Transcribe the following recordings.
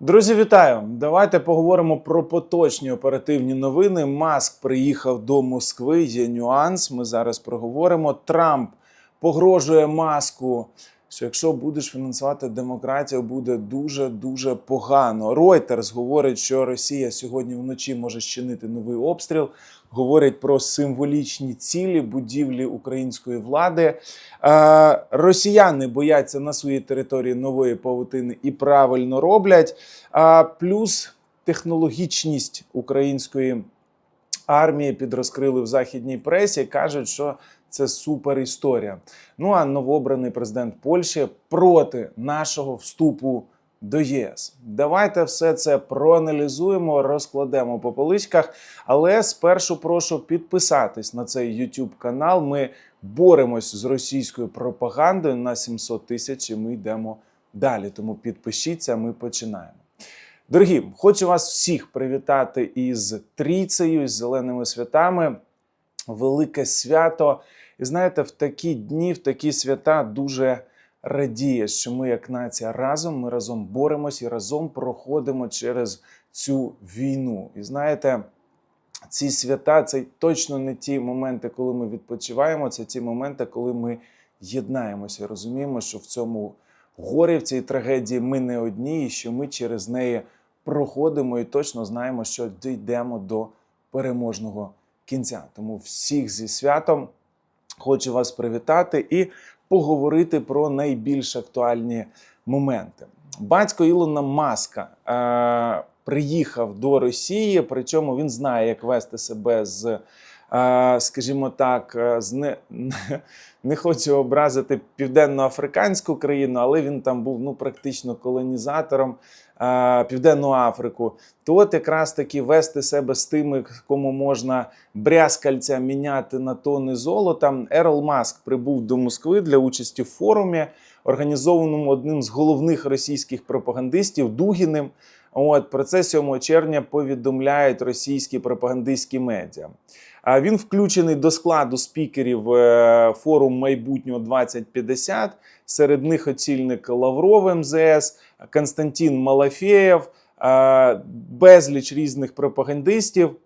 Друзі, вітаю! Давайте поговоримо про поточні оперативні новини. Маск приїхав до Москви. Є нюанс. Ми зараз проговоримо. Трамп погрожує маску. Що якщо будеш фінансувати демократію, буде дуже дуже погано. Reuters говорить, що Росія сьогодні вночі може щинити новий обстріл. Говорять про символічні цілі будівлі української влади. Е, росіяни бояться на своїй території нової павутини і правильно роблять. А плюс технологічність української армії підрозкрили в західній пресі. кажуть, що це супер історія. Ну а новообраний президент Польщі проти нашого вступу до ЄС. Давайте все це проаналізуємо, розкладемо по поличках. Але спершу прошу підписатись на цей YouTube канал. Ми боремось з російською пропагандою на 700 тисяч. І ми йдемо далі. Тому підпишіться, ми починаємо. Дорогі, хочу вас всіх привітати із трійцею, із зеленими святами. Велике свято. І знаєте, в такі дні, в такі свята дуже радіє, що ми, як нація, разом ми разом боремось і разом проходимо через цю війну. І знаєте, ці свята це точно не ті моменти, коли ми відпочиваємо. Це ті моменти, коли ми єднаємося і розуміємо, що в цьому горі, в цій трагедії ми не одні, і що ми через неї проходимо і точно знаємо, що дійдемо до переможного кінця. Тому всіх зі святом хочу вас привітати і поговорити про найбільш актуальні моменти. Батько Ілона Маска е, приїхав до Росії, причому він знає, як вести себе з, скажімо так, е, з не, не хочу образити південно-африканську країну, але він там був ну, практично колонізатором е, Південну Африку. То от якраз таки вести себе з тими, кому можна брязкальця міняти на тони золота. Ерл Маск прибув до Москви для участі в форумі, організованому одним з головних російських пропагандистів Дугіним. От про це 7 червня повідомляють російські пропагандистські медіа. Він включений до складу спікерів е, форум майбутнього 2050. Серед них очільник Лавров МЗС, Константин Малафєєв, е, безліч різних пропагандистів.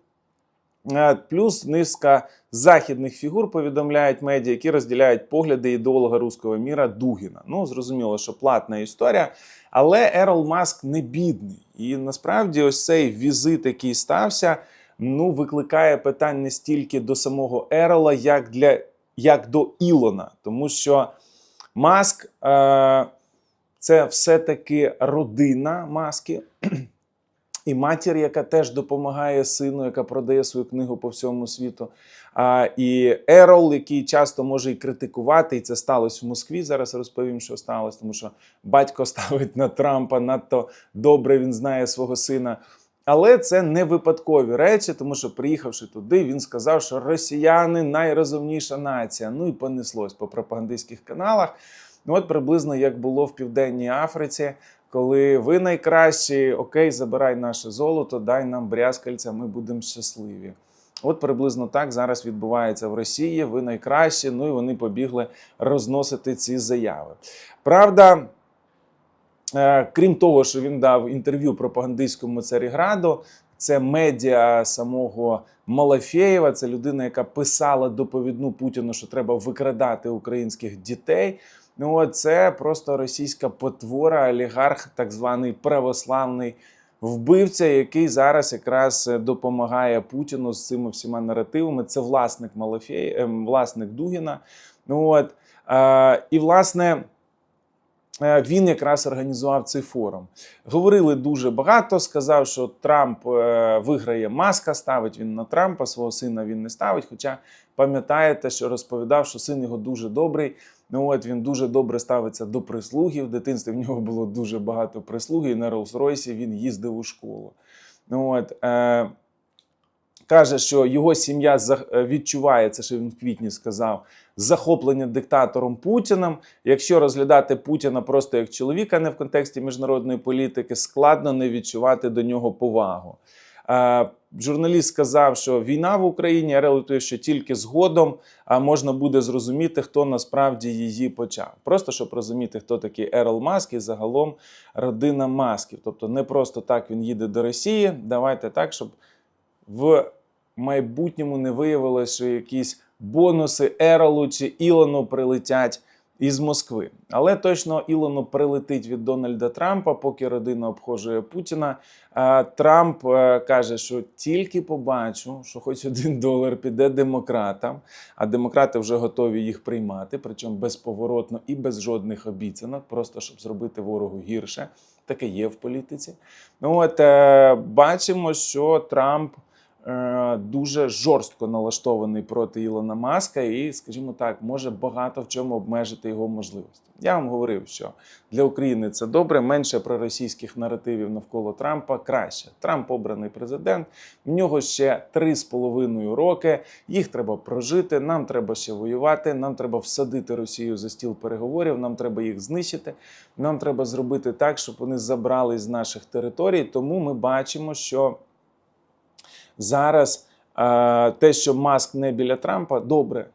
Е, Плюс низка західних фігур повідомляють медіа, які розділяють погляди ідеолога руського міра Дугіна. Ну, зрозуміло, що платна історія, але Ерол Маск не бідний. І насправді, ось цей візит, який стався, ну, викликає питань не стільки до самого Ерола, як для як до Ілона, тому що Маск е, це все-таки родина маски. І матір, яка теж допомагає сину, яка продає свою книгу по всьому світу. А, І Ерол, який часто може і критикувати, і це сталося в Москві. Зараз розповім, що сталося, тому що батько ставить на Трампа надто добре, він знає свого сина. Але це не випадкові речі, тому що приїхавши туди, він сказав, що росіяни найрозумніша нація. Ну і понеслось по пропагандистських каналах. Ну, от приблизно як було в Південній Африці, коли ви найкращі, окей, забирай наше золото, дай нам брязкальця, ми будемо щасливі. От приблизно так зараз відбувається в Росії. Ви найкращі, ну і вони побігли розносити ці заяви. Правда. Е, Крім того, що він дав інтерв'ю пропагандистському Царіграду, це медіа самого Малафєєва, це людина, яка писала доповідну Путіну, що треба викрадати українських дітей. Ну, це просто російська потвора, олігарх, так званий православний вбивця, який зараз якраз допомагає Путіну з цими всіма наративами. Це власник Малафєє, ем, власник Дугіна. Ну от е, і власне. Е, Він якраз організував цей форум. Говорили дуже багато. Сказав, що Трамп е, виграє маска, ставить він на Трампа, свого сина він не ставить. Хоча пам'ятаєте, що розповідав, що син його дуже добрий. Ну от він дуже добре ставиться до прислуги. В дитинстві в нього було дуже багато прислуги. І на Роллс-Ройсі він їздив у школу. Ну от е, каже, що його сім'я за- відчуває це, що він в квітні сказав, захоплення диктатором Путіним. Якщо розглядати Путіна просто як чоловіка, не в контексті міжнародної політики, складно не відчувати до нього повагу. Е, Журналіст сказав, що війна в Україні, релатує, що тільки згодом можна буде зрозуміти, хто насправді її почав. Просто щоб розуміти, хто такий Ерл Маск і загалом родина Масків. Тобто не просто так він їде до Росії. Давайте так, щоб в майбутньому не виявилося, що якісь бонуси Еролу чи Ілону прилетять із Москви. Але точно Ілону прилетить від Дональда Трампа, поки родина обхожує Путіна. Трамп е, каже, що тільки побачу, що хоч один долар піде демократам, а демократи вже готові їх приймати, причому безповоротно і без жодних обіцянок, просто щоб зробити ворогу гірше. Таке є в політиці. Ну от е, бачимо, що Трамп дуже жорстко налаштований проти Ілона Маска, і, скажімо так, може багато в чому обмежити його можливості. Я вам говорив, що для України це добре, менше проросійських наративів навколо Трампа краще. Трамп обраний президент. В нього ще три з половиною роки. Їх треба прожити. Нам треба ще воювати. Нам треба всадити Росію за стіл переговорів. Нам треба їх знищити. Нам треба зробити так, щоб вони забрали з наших територій. Тому ми бачимо, що зараз е, те, що Маск не біля Трампа, добре.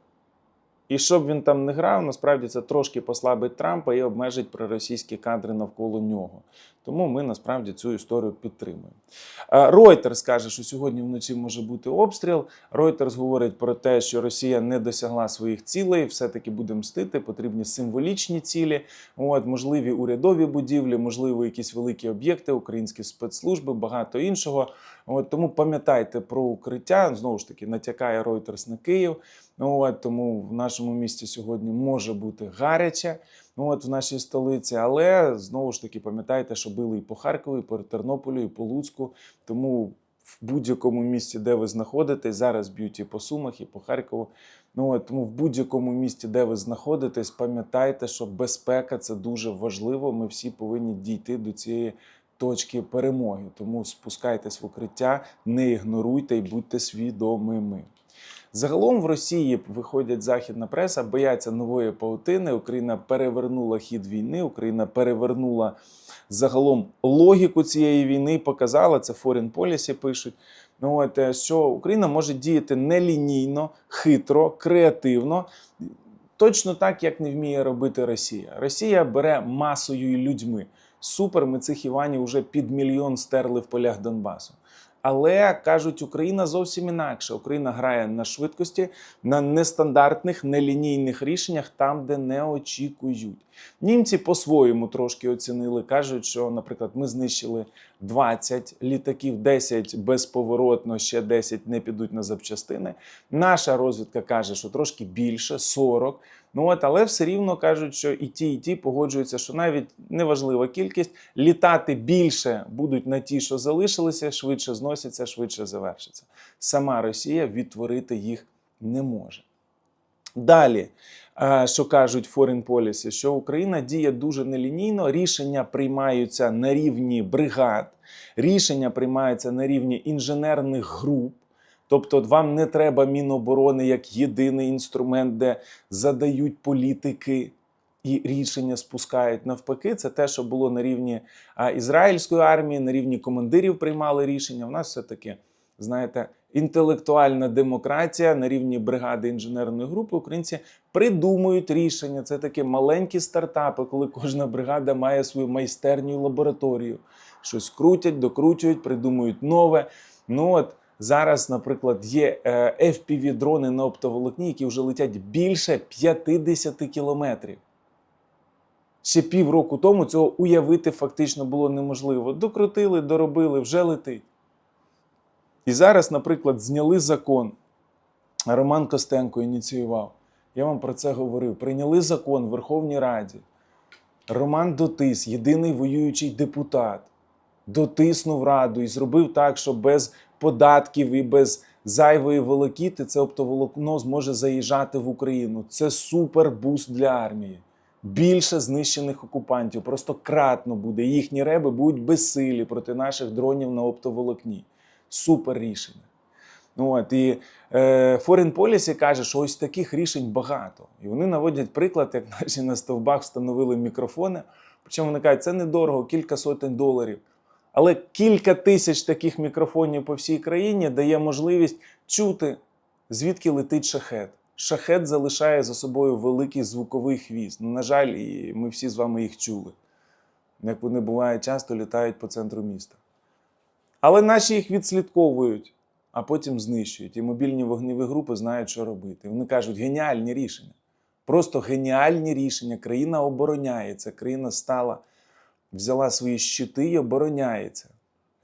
І щоб він там не грав, насправді це трошки послабить Трампа і обмежить проросійські кадри навколо нього. Тому ми насправді цю історію підтримуємо. Е, Reuters каже, що сьогодні вночі може бути обстріл. Reuters говорить про те, що Росія не досягла своїх цілей, все-таки буде мстити, потрібні символічні цілі, от, можливі урядові будівлі, можливо, якісь великі об'єкти, українські спецслужби, багато іншого. От, тому пам'ятайте про укриття. Знову ж таки, натякає Reuters на Київ. Ну, от, тому в нашому місті сьогодні може бути гаряче. Ну, от в нашій столиці, але знову ж таки пам'ятайте, що били і по Харкову, і по Тернополю, і по Луцьку. Тому в будь-якому місті, де ви знаходитесь, зараз б'ють і по Сумах, і по Харкову. Ну от тому в будь-якому місті, де ви знаходитесь, пам'ятайте, що безпека це дуже важливо. Ми всі повинні дійти до цієї точки перемоги. Тому спускайтесь в укриття, не ігноруйте і будьте свідомими. Загалом в Росії виходять західна преса, бояться нової паутини. Україна перевернула хід війни, Україна перевернула загалом логіку цієї війни, показала це Foreign Policy пишуть. Ну от е, що Україна може діяти нелінійно, хитро, креативно. Точно так, як не вміє робити Росія. Росія бере масою і людьми. Супер, ми цих Іванів вже під мільйон стерли в полях Донбасу. Але кажуть, Україна зовсім інакше. Україна грає на швидкості, на нестандартних, нелінійних рішеннях, там, де не очікують. Німці по-своєму трошки оцінили. кажуть, що, наприклад, ми знищили 20 літаків, 10 безповоротно, ще 10 не підуть на запчастини. Наша розвідка каже, що трошки більше 40. Ну от, але все рівно кажуть, що і ті, і ті погоджуються, що навіть неважлива кількість літати більше будуть на ті, що залишилися, швидше зносяться, швидше завершаться. Сама Росія відтворити їх не може. Далі, е, що кажуть Foreign Policy, що Україна діє дуже нелінійно, рішення приймаються на рівні бригад, рішення приймаються на рівні інженерних груп. Тобто вам не треба Міноборони як єдиний інструмент, де задають політики і рішення спускають. Навпаки, це те, що було на рівні ізраїльської армії, на рівні командирів приймали рішення. У нас все-таки, знаєте, інтелектуальна демократія на рівні бригади інженерної групи. Українці придумують рішення. Це такі маленькі стартапи, коли кожна бригада має свою майстерню лабораторію. Щось крутять, докручують, придумують нове. Ну от. Зараз, наприклад, є е, FPV-дрони на оптоволокні, які вже летять більше 50 кілометрів. Ще півроку тому цього уявити фактично було неможливо. Докрутили, доробили, вже летить. І зараз, наприклад, зняли закон. Роман Костенко ініціював. Я вам про це говорив. Прийняли закон в Верховній Раді. Роман Дотис, єдиний воюючий депутат, дотиснув раду і зробив так, що без податків і без зайвої волокіти це оптоволокно зможе заїжджати в Україну. Це супер буст для армії. Більше знищених окупантів, просто кратно буде. Їхні реби будуть безсилі проти наших дронів на оптоволокні. Супер рішення. Ну, от, і е, Foreign Policy каже, що ось таких рішень багато. І вони наводять приклад, як наші на стовбах встановили мікрофони. Причому вони кажуть, це недорого, кілька сотень доларів. Але кілька тисяч таких мікрофонів по всій країні дає можливість чути, звідки летить шахет. Шахет залишає за собою великий звуковий хвіст. Ну, на жаль, ми всі з вами їх чули. Як вони буває, часто літають по центру міста. Але наші їх відслідковують, а потім знищують. І мобільні вогневі групи знають, що робити. Вони кажуть, геніальні рішення. Просто геніальні рішення. Країна обороняється. Країна стала, взяла свої щити і обороняється.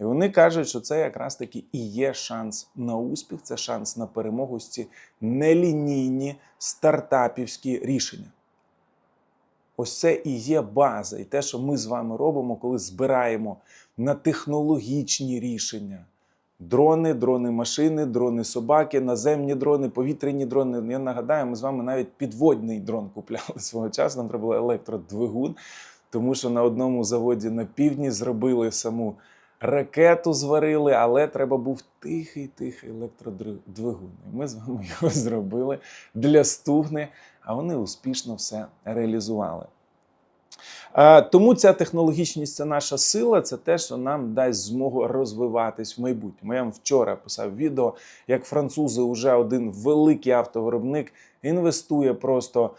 І вони кажуть, що це якраз таки і є шанс на успіх, це шанс на перемогу з ці нелінійні стартапівські рішення. Ось це і є база, і те, що ми з вами робимо, коли збираємо на технологічні рішення. Дрони, дрони машини, дрони собаки, наземні дрони, повітряні дрони. Я нагадаю, ми з вами навіть підводний дрон купляли свого часу. Нам треба було електродвигун, тому що на одному заводі на півдні зробили саму ракету, зварили, але треба був тихий-тихий електродвигун. Ми з вами його зробили для стугни, а вони успішно все реалізували. Тому ця технологічність це наша сила, це те, що нам дасть змогу розвиватись в майбутньому. Я вам вчора писав відео, як французи вже один великий автовиробник інвестує просто,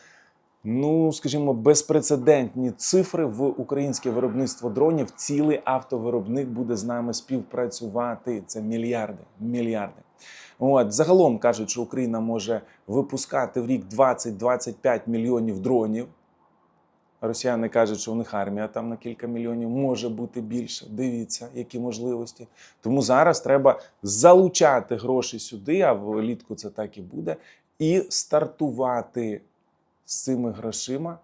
ну скажімо, безпрецедентні цифри в українське виробництво дронів. Цілий автовиробник буде з нами співпрацювати. Це мільярди, мільярди. От загалом кажуть, що Україна може випускати в рік 20-25 мільйонів дронів. Росіяни кажуть, що у них армія там на кілька мільйонів може бути більше. Дивіться, які можливості. Тому зараз треба залучати гроші сюди, а влітку це так і буде, і стартувати з цими грошима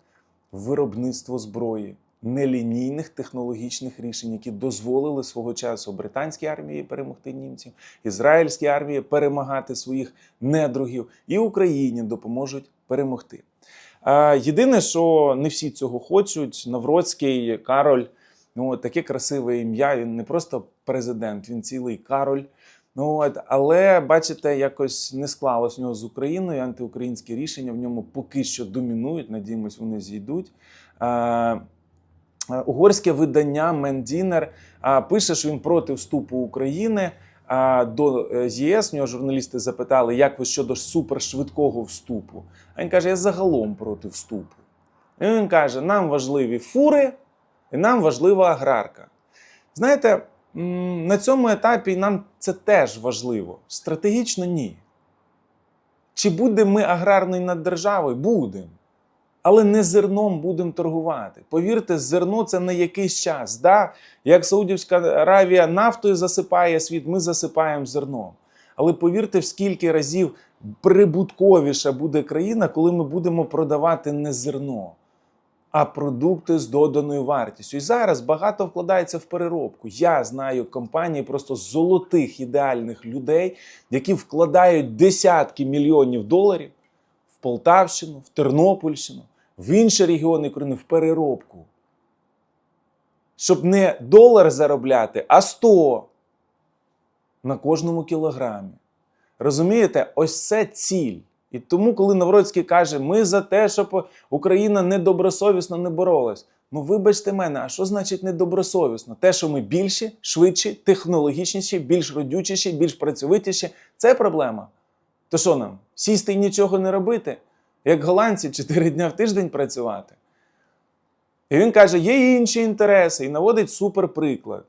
виробництво зброї, нелінійних технологічних рішень, які дозволили свого часу британській армії перемогти німців, ізраїльській армії перемагати своїх недругів, і Україні допоможуть перемогти. Єдине, що не всі цього хочуть. Навроцький Кароль, ну таке красиве ім'я. Він не просто президент, він цілий Кароль. Ну от, але бачите, якось не склалось в нього з Україною. Антиукраїнські рішення в ньому поки що домінують. Надіємось, вони зійдуть. Угорське видання Мендінер пише, що він проти вступу України до е, ЄС. В нього журналісти запитали, як ви щодо супершвидкого вступу. А він каже: я загалом проти вступу. І він каже: нам важливі фури, і нам важлива аграрка. Знаєте, на цьому етапі нам це теж важливо. Стратегічно ні. Чи будемо ми аграрною наддержавою? Будемо. Але не зерном будемо торгувати. Повірте, зерно це на якийсь час. Да? Як Саудівська Аравія нафтою засипає світ, ми засипаємо зерном. Але повірте, в скільки разів прибутковіша буде країна, коли ми будемо продавати не зерно, а продукти з доданою вартістю. І зараз багато вкладається в переробку. Я знаю компанії просто золотих ідеальних людей, які вкладають десятки мільйонів доларів в Полтавщину, в Тернопільщину, в інші регіони країни в переробку. Щоб не долар заробляти, а 100 на кожному кілограмі. Розумієте, ось це ціль. І тому, коли Навроцький каже, ми за те, щоб Україна недобросовісно не боролась. Ну, вибачте мене, а що значить недобросовісно? Те, що ми більші, швидші, технологічніші, більш родючіші, більш працьовитіші це проблема. То що нам? Сісти і нічого не робити? Як голландці 4 дня в тиждень працювати? І він каже, є інші інтереси, і наводить суперприклад,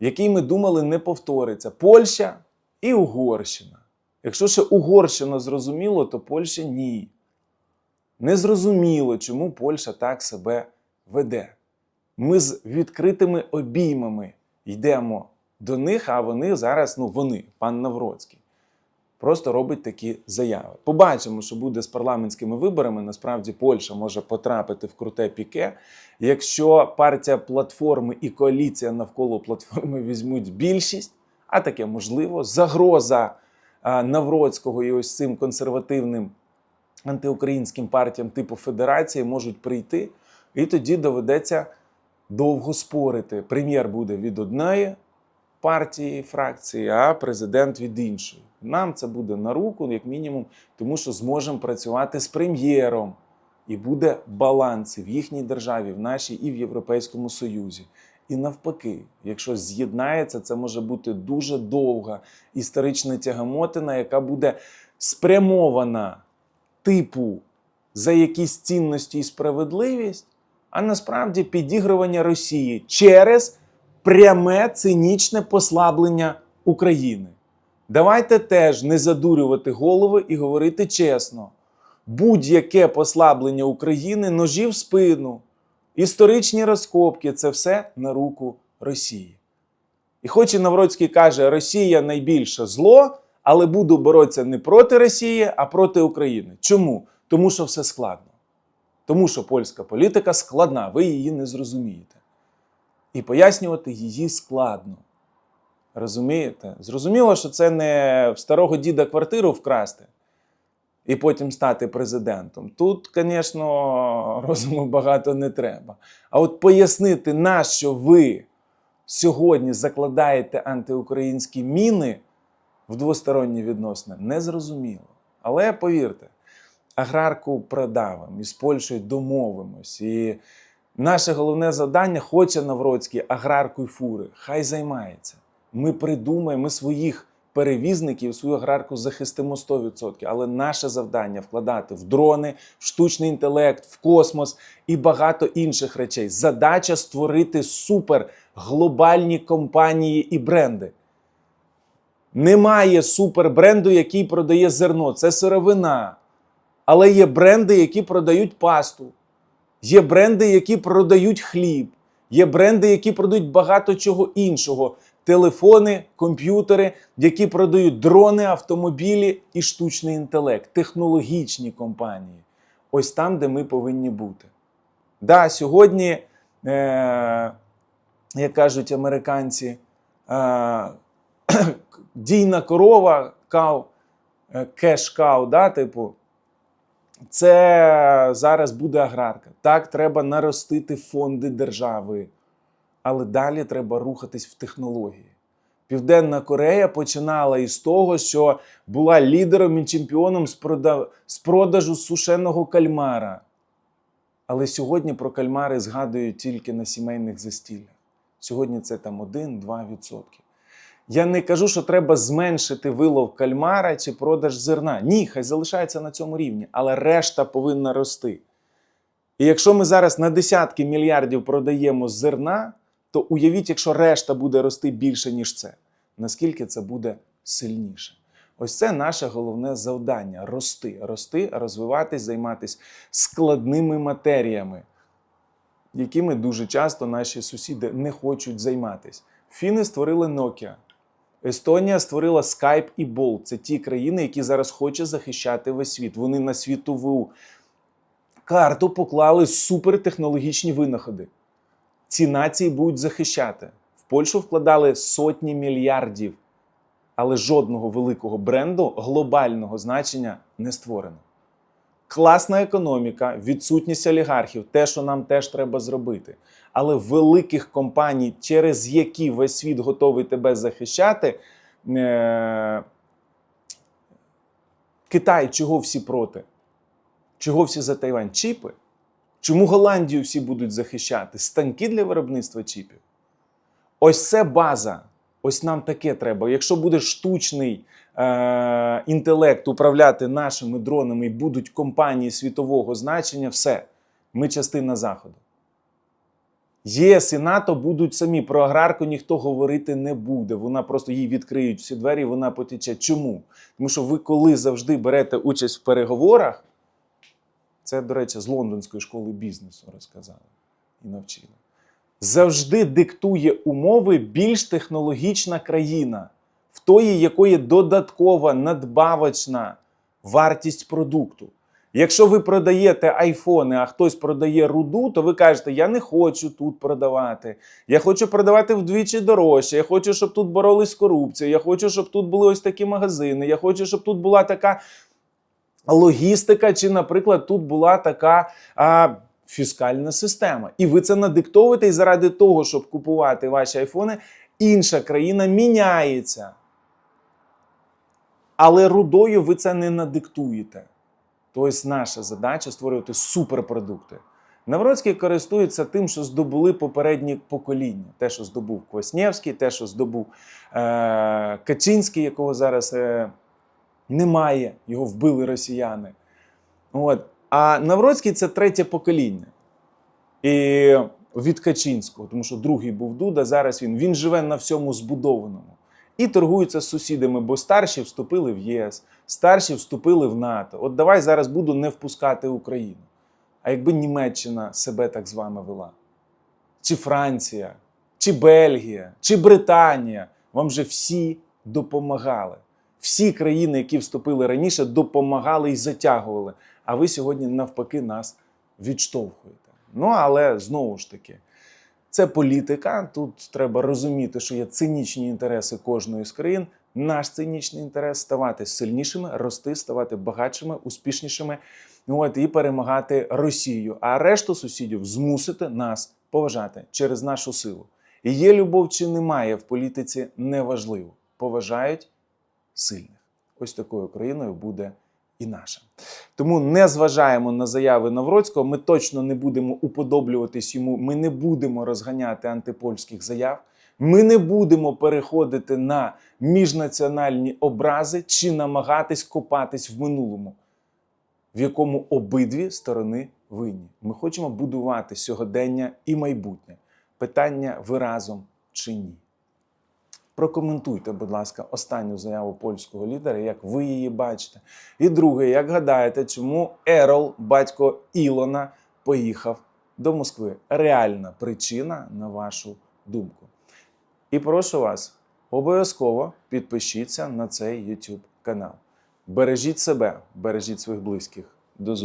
який ми думали не повториться: Польща і Угорщина. Якщо ще Угорщина зрозуміло, то Польща ні. Не зрозуміло, чому Польща так себе веде. Ми з відкритими обіймами йдемо до них, а вони зараз, ну вони, пан Навроцький, просто робить такі заяви. Побачимо, що буде з парламентськими виборами. Насправді Польща може потрапити в круте піке. Якщо партія платформи і коаліція навколо платформи візьмуть більшість, а таке можливо, загроза Навроцького і ось цим консервативним антиукраїнським партіям типу Федерації можуть прийти, і тоді доведеться довго спорити. Прем'єр буде від одної партії, фракції, а президент від іншої. Нам це буде на руку, як мінімум, тому що зможемо працювати з прем'єром. І буде баланс в їхній державі, в нашій і в Європейському Союзі. І навпаки, якщо з'єднається, це може бути дуже довга історична тягамотина, яка буде спрямована типу за якісь цінності і справедливість, а насправді підігрування Росії через пряме цинічне послаблення України. Давайте теж не задурювати голови і говорити чесно. Будь-яке послаблення України, ножі в спину, історичні розкопки це все на руку Росії. І хоч і Навроцький каже, Росія найбільше зло, але буду боротися не проти Росії, а проти України. Чому? Тому що все складно. Тому що польська політика складна, ви її не зрозумієте. І пояснювати її складно. Розумієте? Зрозуміло, що це не в старого діда квартиру вкрасти і потім стати президентом. Тут, звісно, розуму багато не треба. А от пояснити, на що ви сьогодні закладаєте антиукраїнські міни в двосторонні відносини, незрозуміло. Але повірте, аграрку продавимо і з Польщею домовимось. І наше головне завдання хоче Навроцький аграрку й фури. Хай займається. Ми придумаємо, ми своїх перевізників, свою аграрку захистимо 100%. Але наше завдання вкладати в дрони, в штучний інтелект, в космос і багато інших речей. Задача створити супер глобальні компанії і бренди. Немає супербренду, який продає зерно. Це сировина. Але є бренди, які продають пасту. Є бренди, які продають хліб. Є бренди, які продають багато чого іншого: телефони, комп'ютери, які продають дрони, автомобілі і штучний інтелект, технологічні компанії. Ось там, де ми повинні бути. Да, сьогодні, е- як кажуть американці, е- дійна корова, кав, е, кеш-кау, да, типу, це зараз буде аграрка. Так, треба наростити фонди держави. Але далі треба рухатись в технології. Південна Корея починала із того, що була лідером і чемпіоном з, прода- з продажу сушеного кальмара. Але сьогодні про кальмари згадують тільки на сімейних застіллях. Сьогодні це там 1-2%. Я не кажу, що треба зменшити вилов кальмара чи продаж зерна. Ні, хай залишається на цьому рівні, але решта повинна рости. І якщо ми зараз на десятки мільярдів продаємо зерна, то уявіть, якщо решта буде рости більше, ніж це, наскільки це буде сильніше. Ось це наше головне завдання рости, рости, розвиватись, займатися складними матеріями, якими дуже часто наші сусіди не хочуть займатися. Фіни створили Nokia. Естонія створила Skype і Bolt. Це ті країни, які зараз хочуть захищати весь світ. Вони на світову карту поклали супертехнологічні винаходи. Ці нації будуть захищати. В Польщу вкладали сотні мільярдів, але жодного великого бренду глобального значення не створено. Класна економіка, відсутність олігархів те, що нам теж треба зробити. Але великих компаній, через які весь світ готовий тебе захищати, е- Китай, чого всі проти? Чого всі за Тайвань? Чіпи? Чому Голландію всі будуть захищати? Станки для виробництва чіпів? Ось це база. Ось нам таке треба. Якщо буде штучний е- інтелект управляти нашими дронами і будуть компанії світового значення, все, ми частина Заходу. ЄС і НАТО будуть самі. Про аграрку ніхто говорити не буде. Вона просто їй відкриють всі двері, вона потече. Чому? Тому що ви, коли завжди берете участь в переговорах, це, до речі, з лондонської школи бізнесу розказали і навчили. Завжди диктує умови більш технологічна країна, в тої, якої додаткова надбавочна вартість продукту. Якщо ви продаєте айфони, а хтось продає руду, то ви кажете, я не хочу тут продавати. Я хочу продавати вдвічі дорожче. Я хочу, щоб тут боролись з корупцією. Я хочу, щоб тут були ось такі магазини. Я хочу, щоб тут була така логістика, чи, наприклад, тут була така а, фіскальна система. І ви це надиктовуєте, і заради того, щоб купувати ваші айфони, інша країна міняється. Але рудою ви це не надиктуєте. Тобто наша задача створювати суперпродукти. Навроцький користується тим, що здобули попередні покоління. Те, що здобув Кваснєвський, те, що здобув е- Качинський, якого зараз е- немає, його вбили росіяни. От. А Навроцький це третє покоління. І від Качинського, тому що другий був Дуда, зараз він, він живе на всьому збудованому. І торгується з сусідами, бо старші вступили в ЄС, старші вступили в НАТО. От давай зараз буду не впускати Україну. А якби Німеччина себе так з вами вела, чи Франція, чи Бельгія, чи Британія, вам же всі допомагали. Всі країни, які вступили раніше, допомагали і затягували. А ви сьогодні навпаки нас відштовхуєте. Ну але знову ж таки, це політика. Тут треба розуміти, що є цинічні інтереси кожної з країн. Наш цинічний інтерес ставати сильнішими, рости, ставати багатшими, успішнішими. От і перемагати Росію, а решту сусідів змусити нас поважати через нашу силу. Є любов чи немає в політиці неважливо. Поважають сильних. Ось такою країною буде і наша. Тому не зважаємо на заяви Навроцького. Ми точно не будемо уподоблюватись йому. Ми не будемо розганяти антипольських заяв. Ми не будемо переходити на міжнаціональні образи чи намагатись копатись в минулому, в якому обидві сторони винні. Ми хочемо будувати сьогодення і майбутнє. Питання ви разом чи ні. Прокоментуйте, будь ласка, останню заяву польського лідера, як ви її бачите. І друге, як гадаєте, чому Ерол, батько Ілона, поїхав до Москви? Реальна причина, на вашу думку. І прошу вас, обов'язково підпишіться на цей YouTube канал. Бережіть себе, бережіть своїх близьких. До зустрічі.